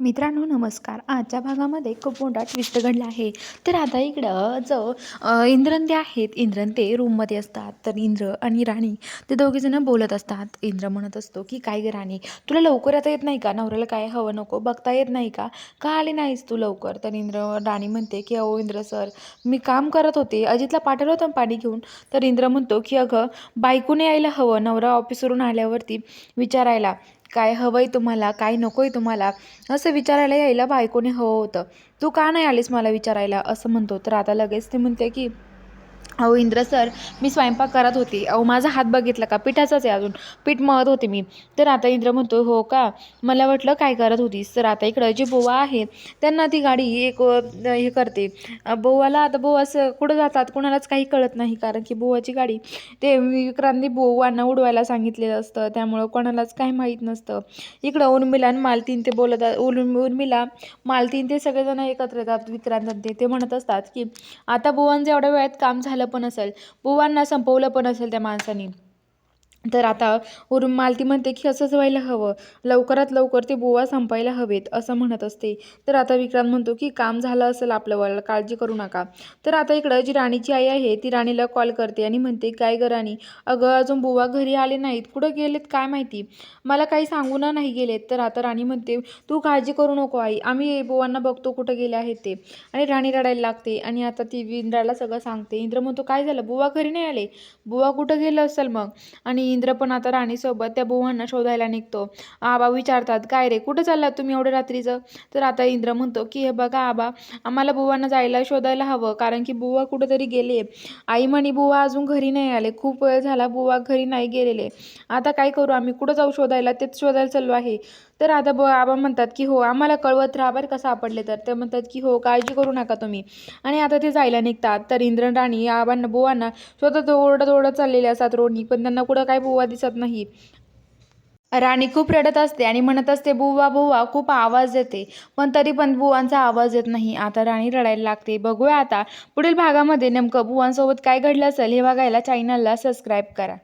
मित्रांनो नमस्कार. आजच्या भागामध्ये खूप मोठा ट्विस्ट घडला आहे. तर आता इकडं जो अ, इंद्रन ते आहेत इंद्रन ते रूममध्ये असतात. तर इंद्र आणि राणी ते दोघेजणं बोलत असतात. इंद्र म्हणत असतो की काय ग राणी तुला लवकर येता येत नाही का? नवऱ्याला काय हवं नको? बघता येत नाही का? का आले नाहीस तू लवकर? तर इंद्र राणी म्हणते की अहो इंद्र सर मी काम करत होते. अजितला पाठवलं होतं पाणी घेऊन. तर इंद्र म्हणतो की अगं बायकोने यायला हवं. नवरा ऑफिसवरून आल्यावरती विचारायला. काय हवंय तुम्हाला काय नकोय तुम्हाला असं विचारायला यायला बायकोने हवं होतं. तू का नाही आलीस मला विचारायला? असं म्हणतो. तर आता लगेच ते म्हणते की अहो इंद्र सर मी स्वयंपाक करत होती. अहो माझा हात बघितला का? पिठाचाच आहे अजून. पीठ मळत होते मी. तर आता इंद्र म्हणतो हो का? मला वाटलं काय करत होतीस? तर आता इकडं जी बोवा आहे त्यांना ती गाडी एक हे करते. बोवाला आता बोवा असं कुठं जातात कोणालाच काही कळत नाही. कारण की बोवाची गाडी ते विक्रांती बोवांना उडवायला सांगितलेलं असतं. त्यामुळं कोणालाच काही माहीत नसतं. इकडं उर्मिला आणि मालतीन ते बोलत उर्म उर्मिला मालतीन ते सगळेजण एकत्र येतात विक्रांत ते म्हणत असतात की आता बुवांचं एवढ्या वेळात काम झालं पण असेल. बुवांना संपवलं पण असेल त्या माणसानी. तर आता उर्म मालती म्हणते की असंच व्हायला हवं. लवकरात लवकर ते बुवा संपायला हवेत असं म्हणत असते. तर आता विक्रांत म्हणतो की काम झालं असेल आपलं काळजी करू नका. तर आता इकडं जी राणीची आई आहे ती राणीला कॉल करते आणि म्हणते काय ग राणी? अगं अजून बुवा घरी आले नाहीत. कुठं गेलेत काय माहिती? मला काही सांगून नाही गेलेत. तर आता राणी म्हणते तू काळजी करू नको आई. आम्ही बुवांना बघतो कुठं गेले आहेत ते. आणि राणी रडायला लागते आणि आता ती इंद्राला सगळं सांगते. इंद्र म्हणतो काय झालं? बुवा घरी नाही आले? बुवा कुठं गेलं असेल मग? आणि इंद्र पण आता राणीसोबत त्या बुवांना शोधायला निघतो. आबा विचारतात काय रे कुठं चाललात तुम्ही एवढ्या रात्रीचं? तर आता इंद्र म्हणतो की हे बघा आबा आम्हाला बुवांना जायला शोधायला हवं कारण की बुवा कुठंतरी गेले. आई म्हणे बुवा अजून घरी नाही आले. खूप वेळ झाला बुवा घरी नाही गेलेले. आता काय करू आम्ही? कुठं जाऊ शोधायला? तेच शोधायला चाललो आहे. तर आता ब आबा म्हणतात की हो आम्हाला कळवत राहा बरं का सापडले तर. ते म्हणतात की हो काळजी करू नका तुम्ही. आणि आता ते जायला निघतात. तर इंद्रन राणी या आबांना बुवांना स्वतः ओरडत ओरडत चाललेले असतात रोडनी पण त्यांना कुठं काय बुवा दिसत नाही. राणी खूप रडत असते आणि म्हणत असते बुवा बुवा खूप आवाज येते. पण तरी पण बुवांचा आवाज येत नाही. आता राणी रडायला लागते. बघूया आता पुढील भागामध्ये नेमकं बुवांसोबत काय घडलं असेल हे बघायला चॅनलला सबस्क्राईब करा.